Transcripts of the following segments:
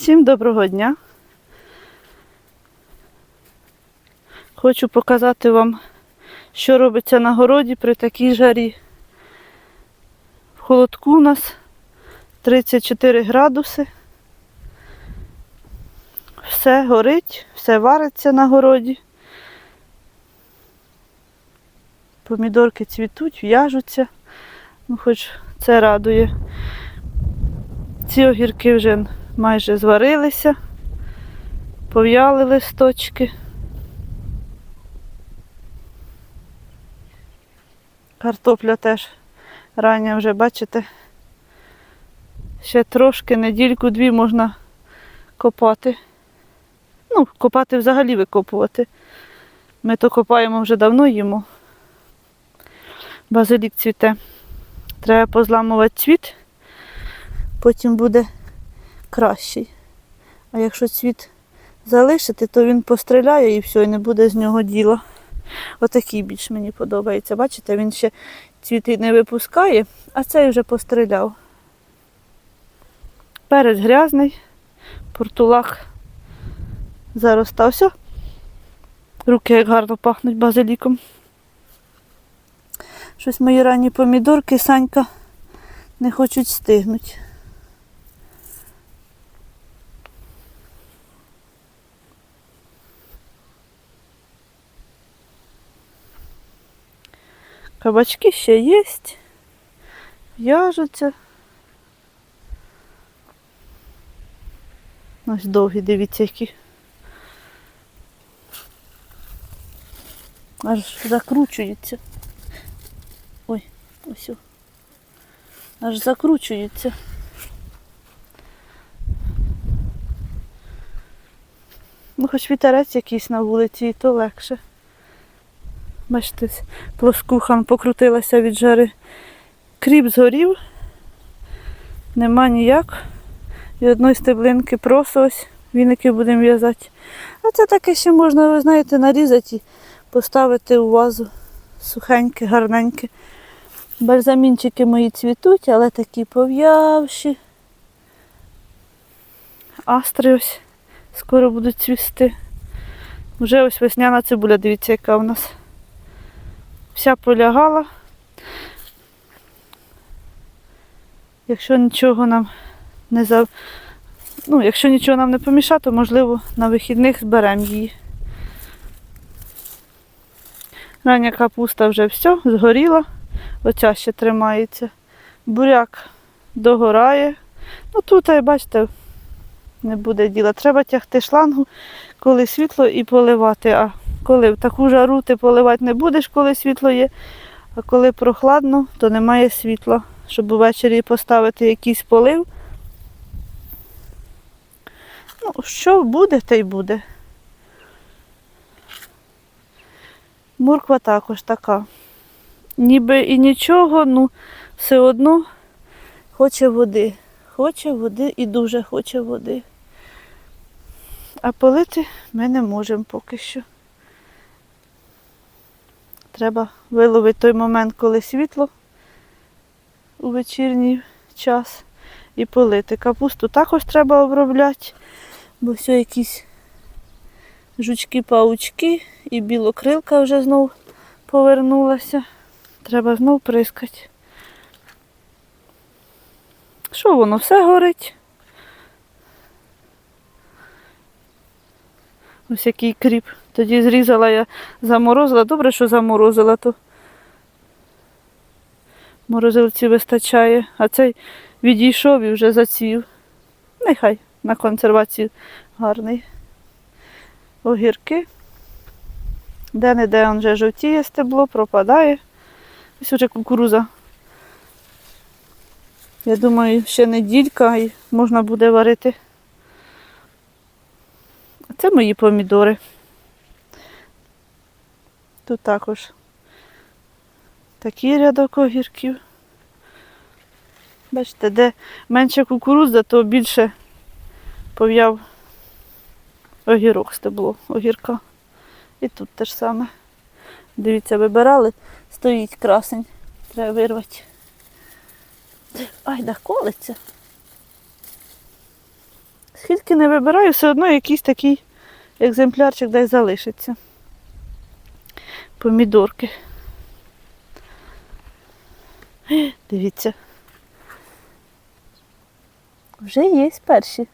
Всім доброго дня. Хочу показати вам, що робиться на городі при такій жарі. В холодку у нас 34 градуси. Все горить, все вариться на городі. Помідорки цвітуть, в'яжуться. Ну, хоч це радує. Ці огірки вже майже зварилися, пов'яли листочки. Картопля теж рання вже, бачите, ще трошки, недільку-дві можна копати. Ну, копати взагалі викопувати. Ми то копаємо вже давно їмо. Базилік цвіте. Треба позламувати цвіт, потім буде кращий. А якщо цвіт залишити, то він постріляє і все, і не буде з нього діла. Отакий більш мені подобається. Бачите, він ще цвіти не випускає, а цей вже постріляв. Перець грязний, портулак заростався. Руки як гарно пахнуть базиліком. Щось мої ранні помідорки, Санька, не хочуть стигнути. Кабачки ще є. В'яжуться. Ось довгі, дивіться, які. Аж закручуються. Ой, ось. Аж закручуються. Ну, хоч вітерець якийсь на вулиці, і то легше. Бачите, плоскухан покрутилася від жари. Кріп згорів, нема ніяк. І одної стеблинки просто ось віники будемо в'язати. А це таке ще можна, ви знаєте, нарізати і поставити у вазу сухеньке, гарненьке. Бальзамінчики мої цвітуть, але такі пов'явші. Астри ось скоро будуть цвісти. Вже ось весняна цибуля, дивіться, яка у нас вся полягала. Якщо нічого нам не за... ну, якщо нічого нам не помішає, то можливо на вихідних зберемо її. Рання капуста вже все, згоріла, оця ще тримається. Буряк догорає. Ну тут, е, бачите, не буде діла. Треба тягти шлангу, коли світло і поливати. А коли в таку жару ти поливати не будеш, коли світло є, а коли прохладно, то немає світла. Щоб ввечері поставити якийсь полив. Ну, що буде, те й буде. Морква також така. Ніби і нічого, ну все одно хоче води. Хоче води і дуже хоче води. А полити ми не можемо поки що. Треба виловити той момент, коли світло у вечірній час і полити. Капусту також треба обробляти, бо все якісь жучки-паучки і білокрилка вже знов повернулася. Треба знов прискати. Що воно все горить? Ось який кріп. Тоді зрізала я, заморозила. Добре, що заморозила, то морозилці вистачає. А цей відійшов і вже зацвів. Нехай на консервацію гарний. Огірки. Де-не-де он вже жовтіє стебло, пропадає. Ось уже кукуруза. Я думаю, ще неділька і можна буде варити. А це мої помідори. Тут також такий рядок огірків. Бачите, де менше кукурудза, то більше пов'яв огірок стебло, огірка. І тут те ж саме. Дивіться, вибирали, стоїть красень. Треба вирвати. Ай, да колиться. Скільки не вибираю, все одно якийсь такий екземплярчик десь залишиться. Помідорки. Дивіться. Вже є перші.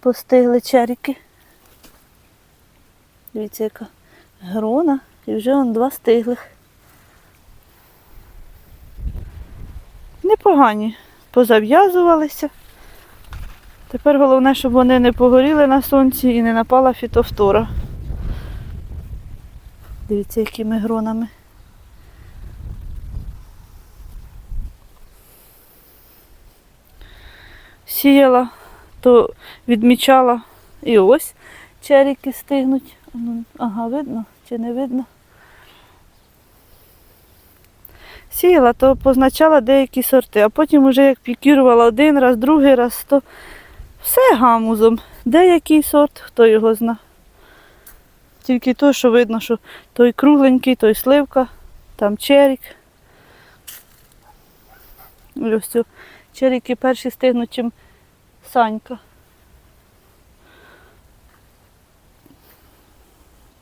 Постигли черіки. Дивіться, яка грона. І вже он два стиглих. Непогані. Позав'язувалися. Тепер головне, щоб вони не погоріли на сонці і не напала фітофтора. Дивіться, якими гронами. Сіяла, то відмічала і ось черіки стигнуть. Ну, Ага, видно чи не видно? Сіяла, то позначала деякі сорти, а потім уже як пікірувала один раз, другий раз, то все гамузом. Деякий сорт, хто його зна. Тільки то, що видно, що той кругленький, той сливка, там черік. Ось черіки перші стигнуть, чим Санька.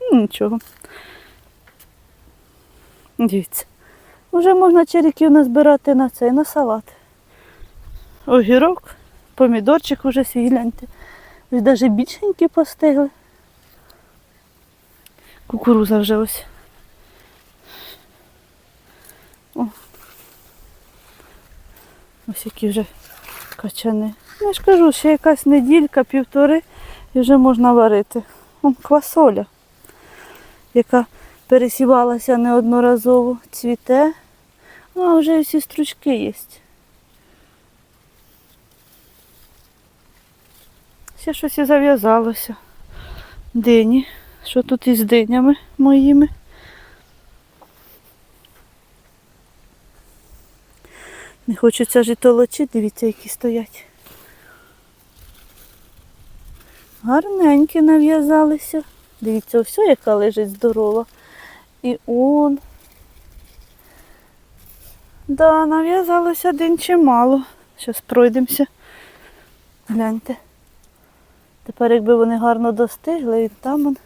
Ну, Нічого. Дивіться. Вже можна черіків назбирати на цей, на салат. Огірок, помідорчик уже свій гляньте. Навіть більшенькі постигли. Кукуруза вже ось. О. Ось які вже качани. Я ж кажу, ще якась неділька, півтори і вже можна варити. Вон квасоля, яка пересівалася неодноразово, цвіте. А вже всі стручки є. Ще щось і зав'язалося. Дині. Що тут із динями моїми? Не хочеться ж дивіться, які стоять. Гарненькі нав'язалися. Дивіться, все, яка лежить здорова. І он. Да, нав'язалося один чимало. Зараз пройдемося. Гляньте. Тепер, якби вони гарно достигли, і там он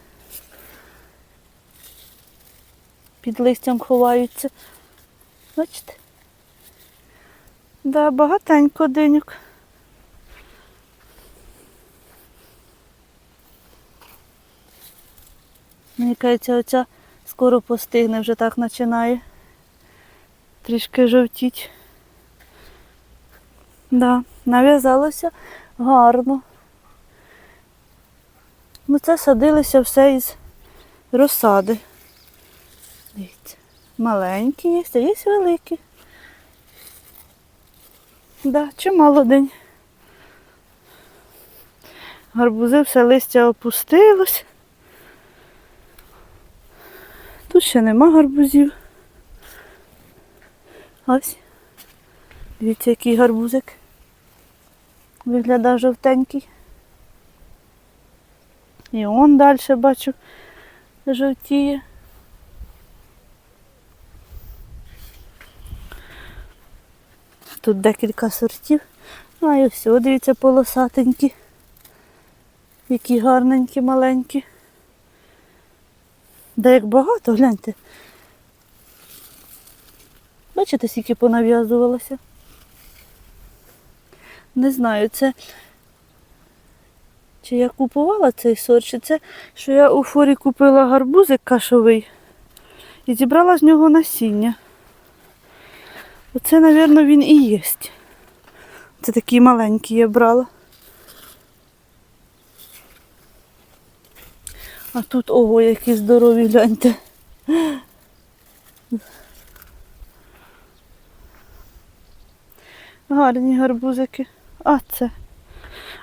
під листям ховаються. Бачите? Да, багатенько денюк. Мені кажеться, оця скоро постигне, вже так починає трішки жовтіть. Да, нав'язалося гарно. Ну це садилося все із розсади. Дивіться, маленькі є, а є великі. Да, чимало день. Гарбузи все листя опустилось. Тут ще нема гарбузів. Ось. Дивіться, який гарбузик. Виглядає жовтенький. І он далі бачу жовтіє. Тут декілька сортів. А і ось, дивіться, полосатенькі. Які гарненькі, маленькі. Да як багато, гляньте. Бачите, скільки понав'язувалося? Не знаю, це чи я купувала цей сорт, чи це, що я у форі купила гарбузик кашовий і зібрала з нього насіння. Оце, мабуть, він і є. Це такий маленький я брала. А тут ого, які здорові, гляньте. Гарні гарбузики. А це.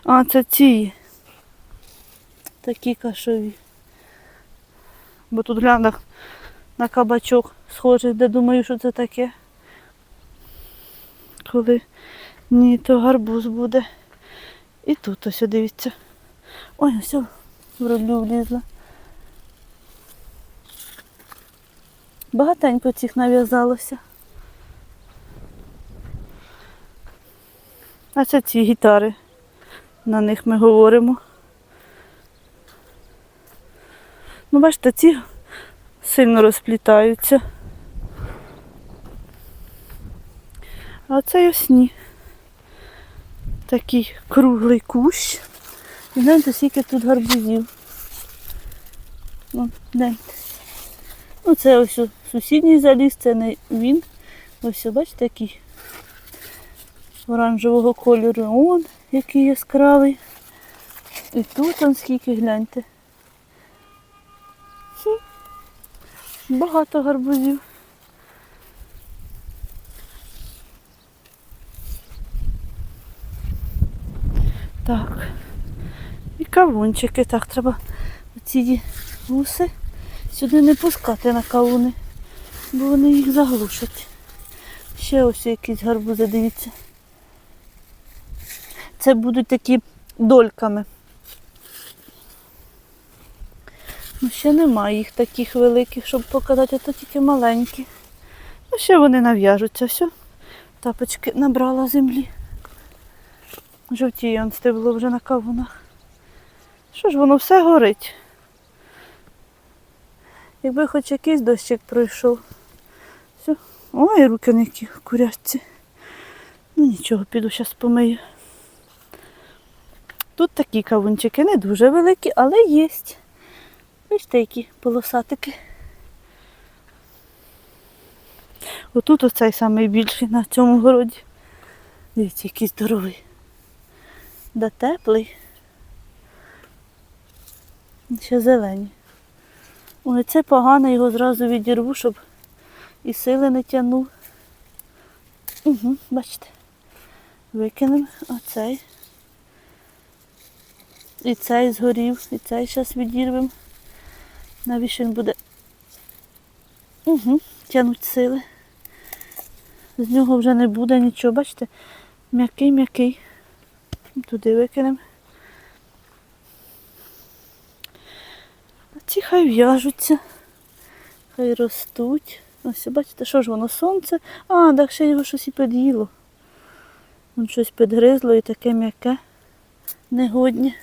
А це ці. Такі кашові. Бо тут глянь на кабачок схожий, де думаю, що це таке. Коли ні, то гарбуз буде. І тут ось дивіться. Ой, все, в родлю влізла. Багатенько цих нав'язалося. А це ці гітари. на них ми говоримо. Ну, бачите, ці сильно розплітаються. А цей ось ні. Такий круглий кущ. І гляньте, скільки тут гарбузів. Ну, це ось сусідній заліз, це не він. Ось, бачите, який оранжевого кольору. Он, який яскравий. І тут он скільки гляньте. Багато гарбузів. Так. І кавунчики. Так, треба ці вуси сюди не пускати на кавуни, бо вони їх заглушать. Ще ось якісь гарбузи, дивіться. Це будуть такі дольками. Ну, ще немає їх таких великих, щоб показати, а то тільки маленькі. Ну, ще вони нав'яжуться. Все. Тапочки набрала землі. Жовтіє он стебло вже на кавунах. Що ж воно все горить? Якби хоч якийсь дощик пройшов. Все. Ой, руки не в. Ну нічого, піду зараз помию. Тут такі кавунчики не дуже великі, але є. Бачите, які полосатики. Отут оцей найбільший на цьому городі. Дивіться, який здоровий. Да теплий. Ще зелені. Ой, це погано, його зразу відірву, щоб і сили не тягнув. Угу, бачите. Викинемо оцей. І цей згорів, і цей зараз відірвемо. Навіщо він буде угу, тягнуть сили. З нього вже не буде нічого, бачите? М'який-м'який. Туди викинемо. А ці хай в'яжуться, хай ростуть. Ось, бачите, що ж воно сонце? А, так ще його щось і під'їло. Вон щось підгризло і таке м'яке, негоднє.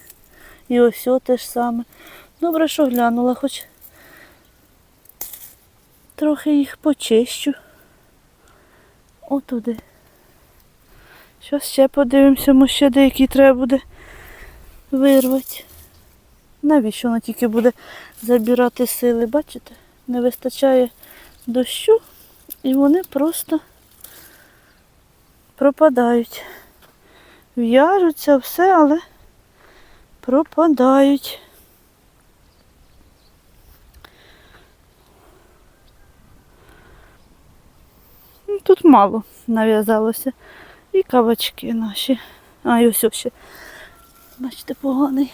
І ось о те ж саме. Добре, що глянула, хоч трохи їх почищу. Отуди. Зараз ще подивимося, може ще деякі треба буде вирвати. Навіщо воно тільки буде забирати сили, бачите? Не вистачає дощу і вони просто пропадають. В'яжуться все, але пропадають. Тут мало нав'язалося. І кабачки наші. А, і ось ще. Бачите, поганий.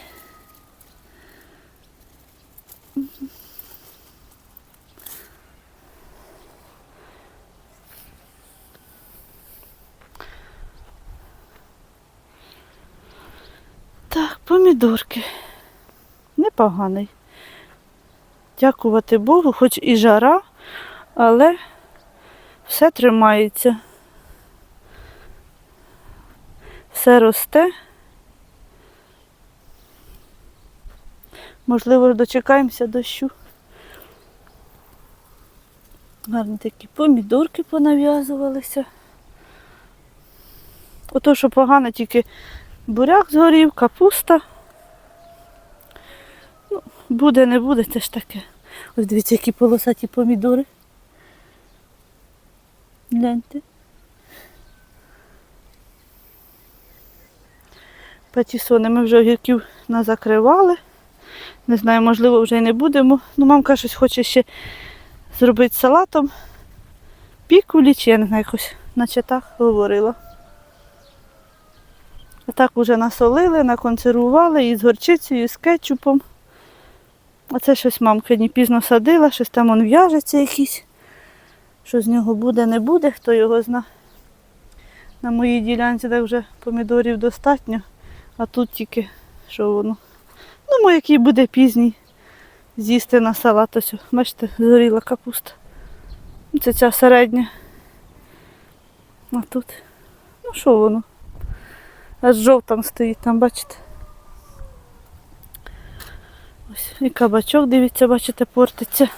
Так, помідорки. Непоганий. Дякувати Богу, хоч і жара, але все тримається. Все росте. Можливо, дочекаємося дощу. Гарні такі помідорки понав'язувалися. Ото, що погано, тільки буряк згорів, капуста. Ну, буде, не буде, це ж таке. Ось дивіться, які полосаті помідори. Гляньте. Патісони ми вже огірків назакривали. Не знаю, можливо, вже й не будемо. Ну, мамка щось хоче ще зробити салатом. Пікулі, чи я не знаю, якось наче так говорила. А так уже насолили, наконсервували і з горчицею, і з кетчупом. Оце щось мамка не пізно садила, щось там он в'яжеться якийсь. Що з нього буде, не буде, хто його зна. На моїй ділянці так вже помідорів достатньо, а тут тільки що воно. Ну, який буде пізній з'їсти на салат. Ось, бачите, згоріла капуста. Ну, Це ця середня. А тут. Ну що воно? Аж жовтом стоїть там, бачите. Ось і кабачок, дивіться, бачите, портиться.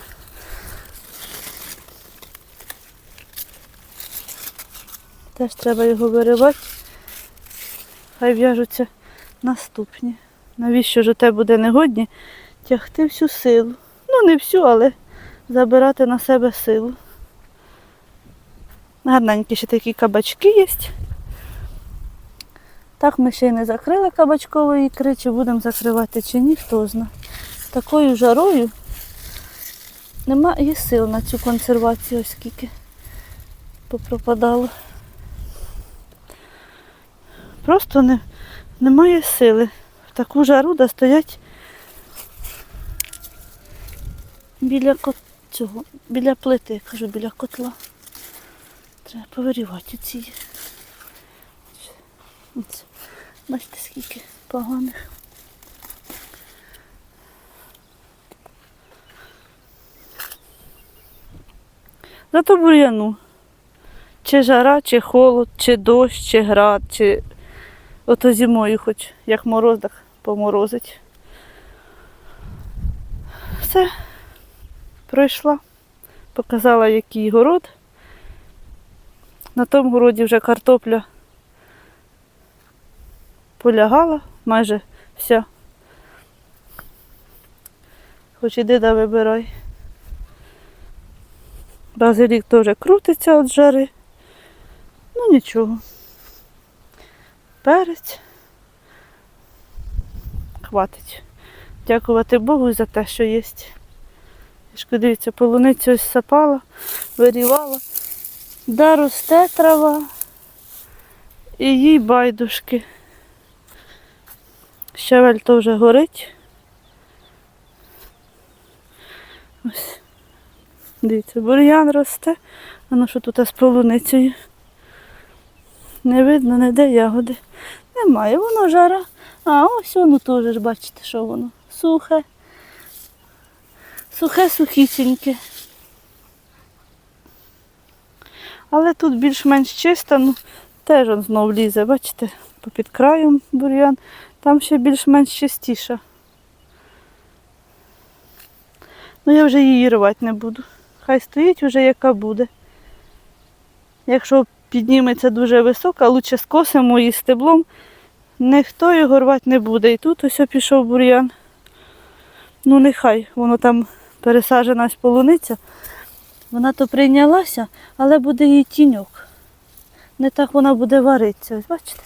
Теж треба його виривати. Хай в'яжуться наступні. Навіщо ж те буде негодні? Тягти всю силу. Ну, не всю, але забирати на себе силу. Гарненькі ще такі кабачки є. Так ми ще й не закрили кабачкової ікри, чи будемо закривати, чи ні, хто знає. Такою жарою немає сил на цю консервацію, ось скільки попропадало. Просто не, немає сили. В таку жару да стоять біля кот... цього, біля плити, я кажу, біля котла. Треба повирівати ці. Бачите, скільки поганих. Зато бур'яну. Чи жара, чи холод, чи дощ, чи град, чи ото зимою хоч як мороз, так поморозить. Все, пройшла, показала, який город. На тому городі вже картопля полягала майже вся. Хоч іди да вибирай. Базилік теж крутиться від жари. Ну нічого. Перець. Хватить. Дякувати Богу за те, що є. Дивіться, полуницю ось сапала, вирівала. Да росте трава. І їй байдужки. Щавель теж горить. Ось. Дивіться, бур'ян росте. А ну що тут з полуницею? Не видно, не де ягоди. Немає, воно жара. А ось воно теж ж бачите, що воно. Сухе. Сухе, сухісіньке. Але тут більш-менш чисто, ну теж он знов лізе, бачите, попід краєм бур'ян. Там ще більш-менш чистіша. Ну я вже її рвати не буду. Хай стоїть вже яка буде. Якщо підніметься дуже висока, лучше скосимо її стеблом, ніхто його рвати не буде. І тут ось пішов бур'ян. Ну нехай, воно там пересаджена полуниця. Вона то прийнялася, але буде їй тіньок. Не так вона буде варитися. Ось бачите?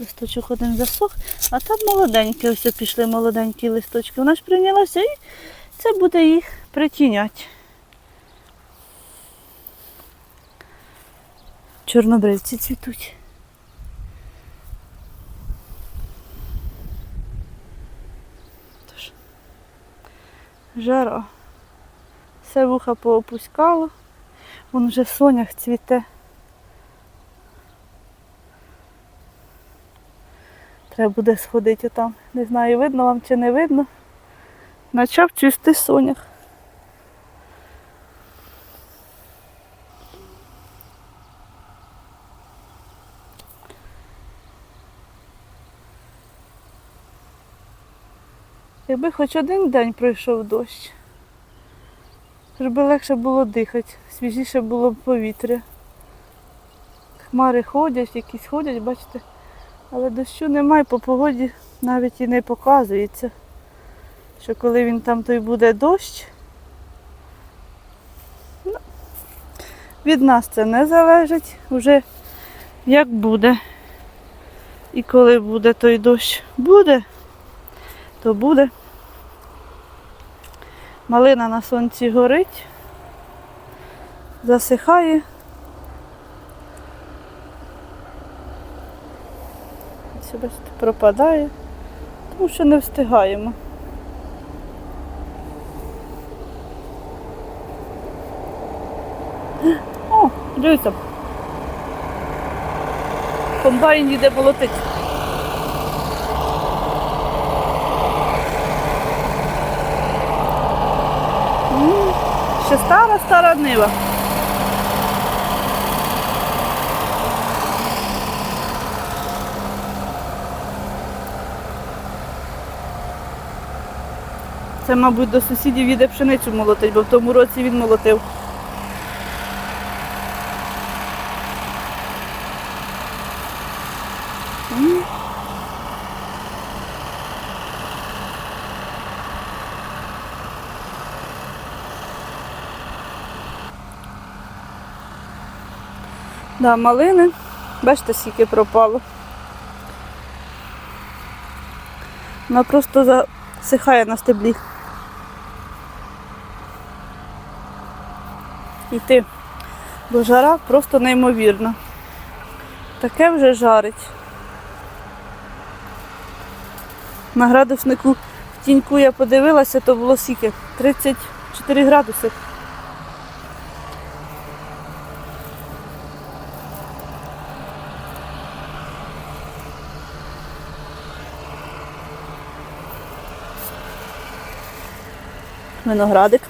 Листочок один засох, а там молоденькі, ось пішли молоденькі листочки. Вона ж прийнялася і це буде їх притіняти. Чорнобривці цвітуть. Жара. Все вуха поопускало. Вон вже сонях цвіте. Треба буде сходити там. Не знаю, видно вам чи не видно. Почав цвісти сонях. Якби хоч один день пройшов дощ, щоб легше було дихати, свіжіше було б повітря. Хмари ходять, якісь ходять, бачите, але дощу немає, по погоді навіть і не показується, що коли він там той буде дощ, ну, від нас це не залежить, вже як буде. І коли буде той дощ, буде, то буде. Малина на сонці горить, засихає. Ось, пропадає, тому що не встигаємо. О, дивіться. Комбайн йде молотить. ще стара-стара нива. Це, мабуть, до сусідів їде пшеницю молотить, бо в тому році він молотив. Да, малини. Бачите, скільки пропало. Вона просто засихає на стеблі. Йти. Бо жара просто неймовірна. Таке вже жарить. На градуснику в тіньку я подивилася, то було скільки? 34 градуси. Виноградик.